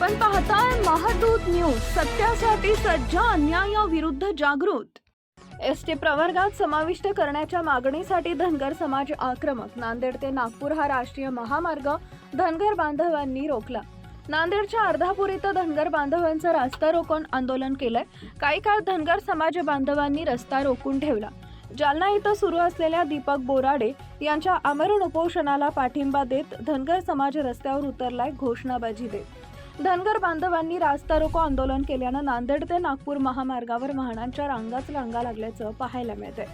आपण पाहताय महादूत न्यूज सत्यासाठी सज्ज अन्यायाविरुद्ध जागृत. एस टी प्रवर्गात समाविष्ट करण्याच्या मागणीसाठी धनगर समाज आक्रमक. नांदेड ते नागपूर हा राष्ट्रीय महामार्ग धनगर बांधवांनी रोखला. नांदेडच्या अर्धापूर इथं धनगर बांधवांचं रास्ता रोकोन आंदोलन केलंय. काही काळ धनगर समाज बांधवांनी रस्ता रोखून ठेवला. जालना इथं सुरू असलेल्या दीपक बोराडे यांच्या आमरण उपोषणाला पाठिंबा देत धनगर समाज रस्त्यावर उतरलाय घोषणाबाजी देत. धनगर बांधवांनी रास्ता रोको आंदोलन केल्यानं नांदेड ते नागपूर महामार्गावर वाहनांच्या रांगाच रांगा लागल्याचं पाहायला मिळतंय.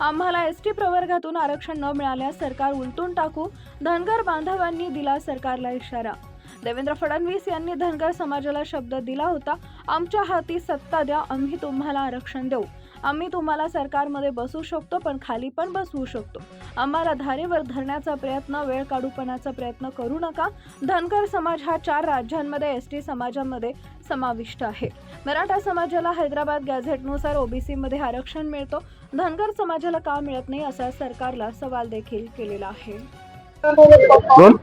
आम्हाला एस टी प्रवर्गातून आरक्षण न मिळाल्यास सरकार उलटून टाकू धनगर बांधवांनी दिला सरकारला इशारा. देवेंद्र फडणवीस यांनी धनगर समाजाला शब्द दिला होता आमच्या हाती सत्ता द्या आम्ही तुम्हाला आरक्षण देऊ. आम्ही तुम्हाला सरकारमध्ये बसू शकतो पण खाली पण बसवू शकतो. आम्हाला धारेवर धरण्याचा प्रयत्न वेळ काढूपणाचा प्रयत्न करू नका. धनगर समाज हा चार राज्यांमध्ये एस टी समाजामध्ये समाविष्ट आहे. मराठा समाजाला हैदराबाद गॅझेटनुसार ओबीसीमध्ये आरक्षण मिळतो. धनगर समाजाला का मिळत नाही असा सरकारला सवाल देखील केलेला आहे. दोन?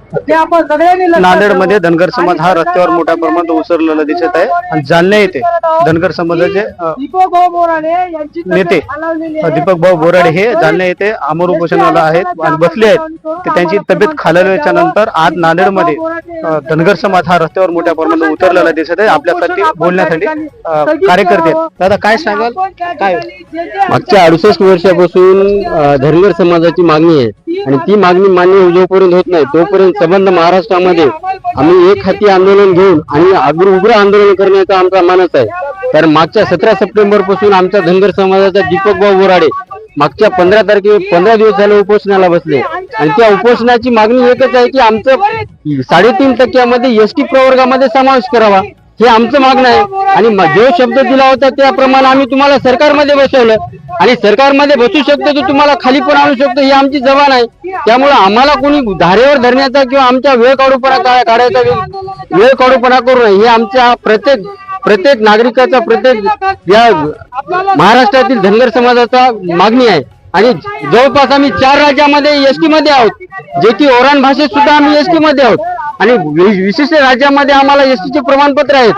नांदेडमध्ये धनगर समाज हा रस्त्यावर मोठ्या प्रमाणात उसरलेला दिसत आहे. आणि जालना येथे धनगर समाजाचे नेते. दीपक भाऊ बोराडे हे जालना येथे आमर उपोषणाला आहेत आणि बसले आहेत. ते त्यांची तब्येत खालावल्याच्या नंतर आज नांदेडमध्ये अ, धनगर समाज हा रस्त्यावर मोठ्या प्रमाणात उतरलेला दिसत आहे. आपल्यासाठी बोलण्यासाठी कार्यकर्ते आहेत. दादा काय सांगाल? काय? मागच्या अडुसष्ट वर्षापासून धनगर समाजाची मागणी आहे. आणि ती मागणी मान्य जोपर्यंत होत नाही. तोपर्यंत संबंध महाराष्ट्रामध्ये आम्ही एक हाती आंदोलन घेऊन आणि अग्र उग्र आंदोलन करण्याचा आमचा मानस आहे. तर मागच्या सतरा सप्टेंबरपासून आमच्या धनगर समाजाचा दीपक भाऊ बोराडे मागच्या पंधरा तारखे पंधरा दिवस झाले उपोषणाला बसले. आणि त्या उपोषणाची मागणी एकच आहे की आमचं साडेतीन टक्क्यामध्ये एस टी प्रवर्गामध्ये समावेश करावा. हे आमचं मागणं आहे. आणि म- जो शब्द दिला होता त्याप्रमाणे आम्ही तुम्हाला सरकारमध्ये बसवलं. आणि सरकारमध्ये बसू शकतो तर तुम्हाला खाली पण आणू शकतो. ही आमची जबान आहे. त्यामुळे आम्हाला कोणी धारेवर धरण्याचा किंवा आमच्या वेळ काढूपणा काढायचा वेळ- काढूपणा करू नये. हे आमच्या प्रत्येक प्रत्येक नागरिकाचा प्रत्येक या महाराष्ट्रातील धनगर समाजाचा मागणी आहे. आणि जवळपास आम्ही चार राज्यामध्ये एसटी मध्ये आहोत. जे की ओरान भाषेत सुद्धा आम्ही एसटी मध्ये आहोत. आणि विशिष्ट राज्यामध्ये आम्हाला एसटीचे प्रमाणपत्र आहेत.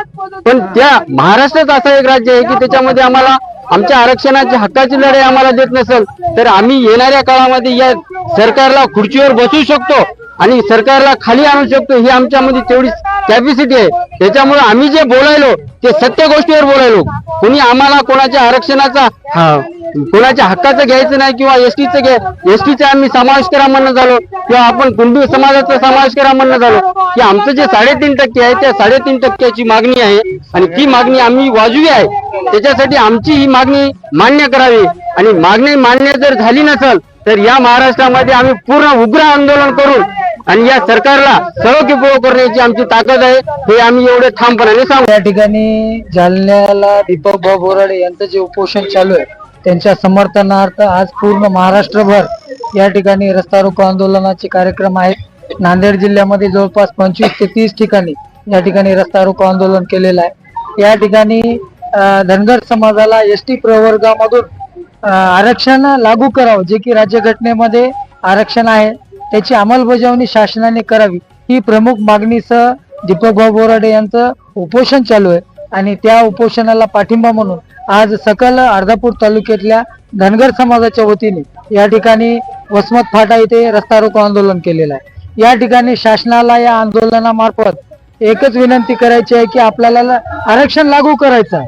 पण त्या महाराष्ट्रात असं एक राज्य आहे की त्याच्यामध्ये आम्हाला आमच्या आरक्षणाची हक्काची लढाई आम्हाला देत नसेल तर आम्ही येणाऱ्या काळामध्ये या सरकारला खुर्चीवर बसू शकतो. आणि सरकारला खाली आणू शकतो ही आमच्यामध्ये तेवढी कॅपॅसिटी आहे. त्याच्यामुळे आम्ही जे बोलायलो ते सत्य गोष्टीवर बोलायलो. कोणी आम्हाला कोणाच्या आरक्षणाचा कोणाच्या हक्काचं घ्यायचं नाही किंवा एसटीचं घ्या एसटीचा आम्ही समावेश करा म्हणणं झालो किंवा आपण कुंडू समाजाचा समावेश करा म्हणणं झालो की आमचं जे साडेतीन टक्के आहे त्या साडेतीन टक्क्याची मागणी आहे. आणि ती मागणी आम्ही वाजवी आहे. त्याच्यासाठी आमची ही मागणी मान्य करावी. आणि मागणी मान्य जर झाली नसेल तर या महाराष्ट्रामध्ये आम्ही पूर्ण उग्र आंदोलन करून आणि या सरकारला सर्व करण्याची आमची ताकद आहे हे आम्ही एवढे ठामपणाने सांगू. या ठिकाणी जालन्याला दीपक भाऊ बोराडे यांचं जे उपोषण चालू आहे त्यांच्या समर्थनार्थ आज पूर्ण महाराष्ट्रभर या ठिकाणी रस्ता रोको आंदोलनाचे कार्यक्रम आहेत. नांदेड जिल्ह्यामध्ये जवळपास पंचवीस ते तीस ठिकाणी या ठिकाणी रस्ता रोको आंदोलन केलेलं आहे. या ठिकाणी धनगर समाजाला एस टी प्रवर्गामधून आरक्षण लागू करावं जे की राज्यघटनेमध्ये आरक्षण आहे त्याची अंमलबजावणी शासनाने करावी. ही प्रमुख मागणीसह दीपक भाऊ बोराडे यांचं उपोषण चालू आहे. आणि त्या उपोषणाला पाठिंबा म्हणून आज सकल अर्धापूर तालुक्यातल्या धनगर समाजाच्या वतीने या ठिकाणी वसमत फाटा येथे रस्ता रोको आंदोलन केलेलं आहे. या ठिकाणी शासनाला या आंदोलनामार्फत एकच विनंती करायची आहे की आपल्याला आरक्षण लागू करायचं आहे.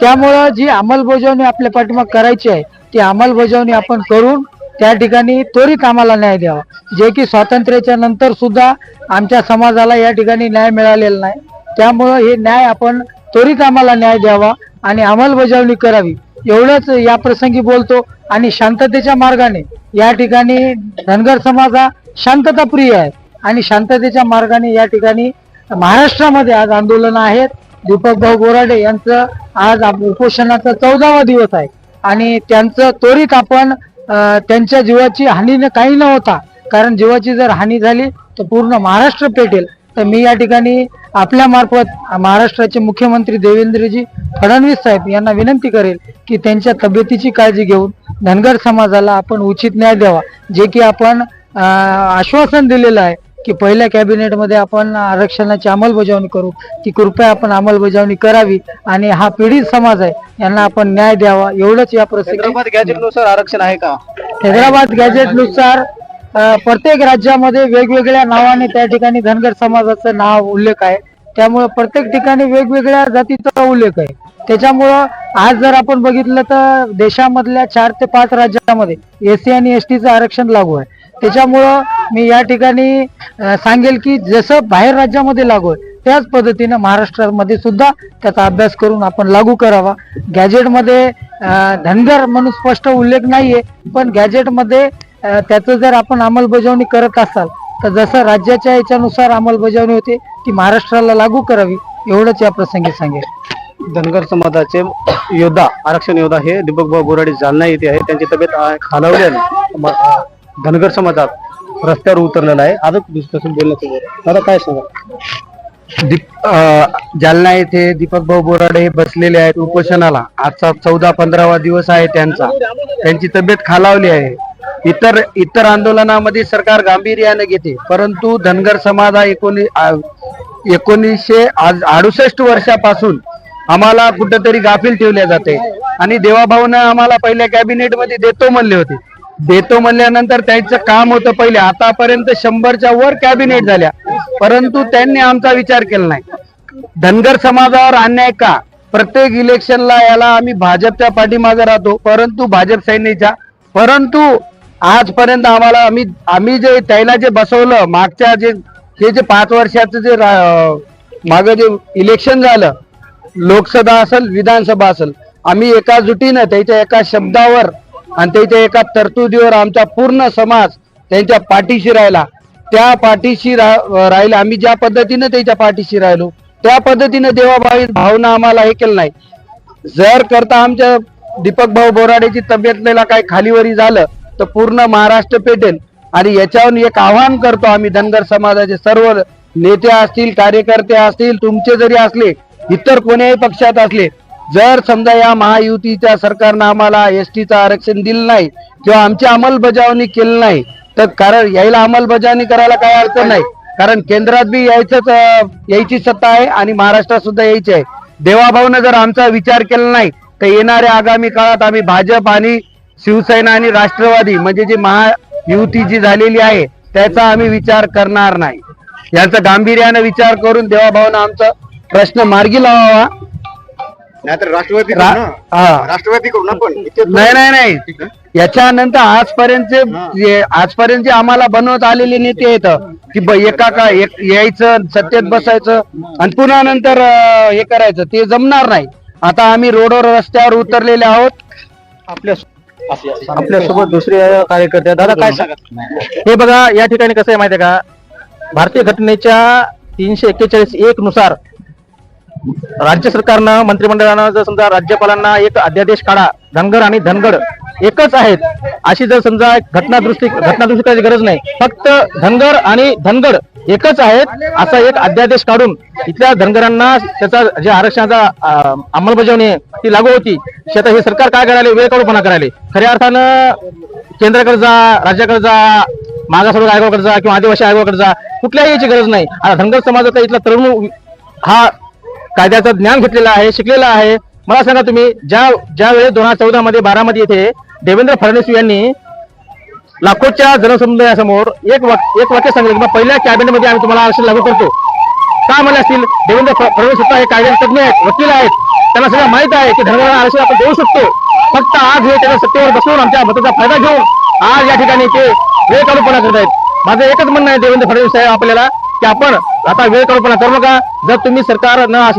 त्यामुळं जी अंमलबजावणी आपल्या पाठीमाग करायची आहे ती अंमलबजावणी आपण करून त्या ठिकाणी त्वरित आम्हाला न्याय द्यावा. जे की स्वातंत्र्याच्या नंतर सुद्धा आमच्या समाजाला या ठिकाणी न्याय मिळालेला नाही. त्यामुळं हे न्याय आपण त्वरित आम्हाला न्याय द्यावा आणि अंमलबजावणी करावी. एवढंच या प्रसंगी बोलतो आणि शांततेच्या मार्गाने या ठिकाणी धनगर समाज हा शांतताप्रिय आहे. आणि शांततेच्या मार्गाने या ठिकाणी महाराष्ट्रामध्ये आज आंदोलन आहेत. दीपक भाऊ बोराडे यांचं आज उपोषणाचा चौदावा दिवस आहे. आणि त्यांचं त्वरित आपण त्यांच्या जीवाची हानी न काही न होता कारण जीवाची जर हानी झाली तर पूर्ण महाराष्ट्र पेटेल. तर मी या ठिकाणी आपल्या मार्फत महाराष्ट्राचे मुख्यमंत्री देवेंद्रजी फडणवीस साहेब यांना विनंती करेल की त्यांच्या तब्येतीची काळजी घेऊन धनगर समाजाला आपण उचित न्याय द्यावा जे की आपण आश्वासन दिलेलं आहे. की पहिल्या कॅबिनेटमध्ये आपण आरक्षणाची अंमलबजावणी करू ती कृपया आपण अंमलबजावणी करावी आणि हा पीडित समाज आहे यांना आपण न्याय द्यावा एवढंच या हैदराबाद गॅजेटनुसार आरक्षण आहे का? हैदराबाद गॅजेटनुसार प्रत्येक राज्यामध्ये वेगवेगळ्या नावाने त्या ठिकाणी धनगर समाजाचं नाव उल्लेख आहे. त्यामुळे प्रत्येक ठिकाणी वेगवेगळ्या जातीचा उल्लेख आहे. त्याच्यामुळं आज जर आपण बघितलं तर देशामधल्या चार ते पाच राज्यामध्ये एससी आणि एस टीचं आरक्षण लागू आहे. त्याच्यामुळं मी या ठिकाणी सांगेल की जसं बाहेर राज्यामध्ये लागू आहे त्याच पद्धतीनं महाराष्ट्रामध्ये सुद्धा त्याचा अभ्यास करून आपण लागू करावा. गॅजेटमध्ये धनगर म्हणून स्पष्ट उल्लेख नाहीये पण गॅजेटमध्ये त्याचं जर आपण अंमलबजावणी करत असाल तर जसं राज्याच्या याच्यानुसार अंमलबजावणी होते ती महाराष्ट्राला लागू करावी एवढंच या प्रसंगी सांगेल. धनगर समाजाचे योद्धा आरक्षण योद्धा हे दीपक भाऊ बोराडे जालना येथे आहे त्यांची तब्येत खालावली खालावल्याने धनगर समाजात रस्त्यावर उतरलेला आहे. आज दुसरं बोलण्याचं दादा काय सांगा? दीप जालना येथे दीपक भाऊ बोराडे हे बसलेले आहेत उपोषणाला. आजचा चौदा पंधरावा दिवस आहे त्यांचा. त्यांची तब्येत खालावली आहे. इतर इतर आंदोलनामध्ये सरकार गांभीर्याने घेते. परंतु धनगर समाज हा एकोणी एकोणीसशे आज अडुसष्ट वर्षापासून आम्हाला कुठंतरी गाफील ठेवले जाते. आणि देवाभाऊनं आम्हाला पहिल्या कॅबिनेटमध्ये देतो म्हणले होते. देतो म्हणल्यानंतर त्यांचं काम होतं पहिले. आतापर्यंत शंभरच्या वर कॅबिनेट झाल्या. परंतु त्यांनी आमचा विचार केला नाही. धनगर समाजावर अन्याय का? प्रत्येक इलेक्शनला याला आम्ही भाजपच्या पाठीमागे राहतो परंतु भाजप सैन्याच्या. परंतु आजपर्यंत आम्हाला आम्ही आम्ही जे त्याला जे बसवलं मागच्या जे हे जे पाच वर्षाचं जे मागं जे इलेक्शन झालं लोकसभा असेल विधानसभा असेल आम्ही एका जुटीनं त्याच्या एका शब्दावर आणि त्याच्या एका तरतुदीवर आमचा पूर्ण समाज त्यांच्या पाठीशी राहिला. त्या पाठीशी रा- राहिला. आम्ही ज्या पद्धतीनं त्याच्या पाठीशी राहिलो त्या पद्धतीनं देवाभावी भावना आम्हाला हे केलं नाही. जर करता आमच्या दीपक भाऊ बोराडेची तब्येतला काही खालीवरी झालं तर पूर्ण महाराष्ट्र पेटेल. आणि याच्यावर एक आव्हान करतो आम्ही धनगर समाजाचे सर्व नेते असतील कार्यकर्ते असतील तुमचे जरी असले इतर कोण्याही पक्षात असले जर समजा या महायुतीच्या सरकारनं आम्हाला एस टीचं आरक्षण दिलं नाही किंवा आमची अंमलबजावणी केली नाही तर कारण यायला अंमलबजावणी करायला काही अडचण नाही. कारण केंद्रात बी यायचंच यायची सत्ता आहे आणि महाराष्ट्रात सुद्धा यायची आहे. देवाभाऊनं जर आमचा विचार केला नाही तर येणाऱ्या आगामी काळात आम्ही भाजप आणि शिवसेना आणि राष्ट्रवादी म्हणजे जी महायुती जी झालेली आहे त्याचा आम्ही विचार करणार नाही. याचा गांभीर्यानं विचार करून देवाभाऊनं आमचा प्रश्न मार्गी लावावा. नाहीतर राष्ट्रवादी रा- हा. राष्ट्रवादी करू ना पण? नाही नाही नाही. याच्यानंतर आजपर्यंत जे आजपर्यंत जे आम्हाला बनवत आलेले नेते आहेत की ब- एका का एक यायचं सत्तेत बसायचं आणि पुन्हा नंतर अं, हे करायचं ते जमणार नाही. आता आम्ही रोडवर रस्त्यावर उतरलेले आहोत. आपल्या आपल्यासोबत दुसरे कार्यकर्ते. दादा काय सांगा? हे बघा या ठिकाणी कसं आहे माहितीये का? भारतीय घटनेच्या तीनशे एक्केचाळीस एक नुसार राज्य सरकारनं मंत्रिमंडळानं जर समजा राज्यपालांना एक अध्यादेश काढा धनगर आणि धनगड एकच आहेत अशी जर समजा एक घटनादृष्टी घटनादृष्टी करायची गरज नाही. फक्त धनगर आणि धनगड एकच आहेत असा एक अध्यादेश काढून इथल्या धनगरांना त्याचा जे आरक्षणाचा अंमलबजावणी आहे ती लागू होती. शेता हे सरकार काय करायला? वेळ काढूपणा करायला. खऱ्या अर्थानं केंद्राकडे जा राज्याकडे जा मागासवर्ग आयोगाकडे जा किंवा आदिवासी आयोगाकडे जा कुठल्याही याची गरज नाही. आता धनगर समाजाचा इथला तरुण हा कायद्याचं ज्ञान घेतलेलं आहे शिकलेला आहे. मला सांगा तुम्ही ज्या ज्या वेळेस दोन हजार चौदा मध्ये बारामध्ये येथे देवेंद्र फडणवीस यांनी लाखोच्या जनसमुदायासमोर एक वाक्य एक वाक्य सांगितलं किंवा पहिल्या कॅबिनेटमध्ये आम्ही तुम्हाला आरक्षण लागू करतो. का म्हणले असतील? देवेंद्र फडणवीस सुद्धा हे कायद्याचे तज्ञ आहेत वकील आहेत. त्यांना सगळं माहीत आहे की धर्माला आरक्षण आपण देऊ शकतो. फक्त आज हे त्याच्या सत्तेवर बसून आमच्या मताचा फायदा घेऊन आज या ठिकाणी ते वेळ काढूपणा करत आहेत माझं एकच म्हणणं आहे देवेंद्र फडणवीस साहेब आपल्याला की आपण आता वेळ कल्पना करू नका जर तुम्ही सरकार न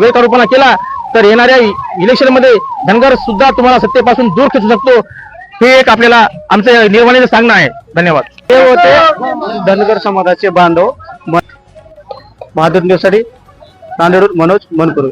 वेळ कल्पना केला तर येणाऱ्या इलेक्शनमध्ये धनगर सुद्धा तुम्हाला सत्तेपासून दूर खेचू शकतो. हे एक आपल्याला आमचं निर्वाणीचं सांगणं आहे. धन्यवाद. हे होते धनगर समाजाचे बांधव महादेव न्यूजसाठी नांदेड मनोज मनपुरे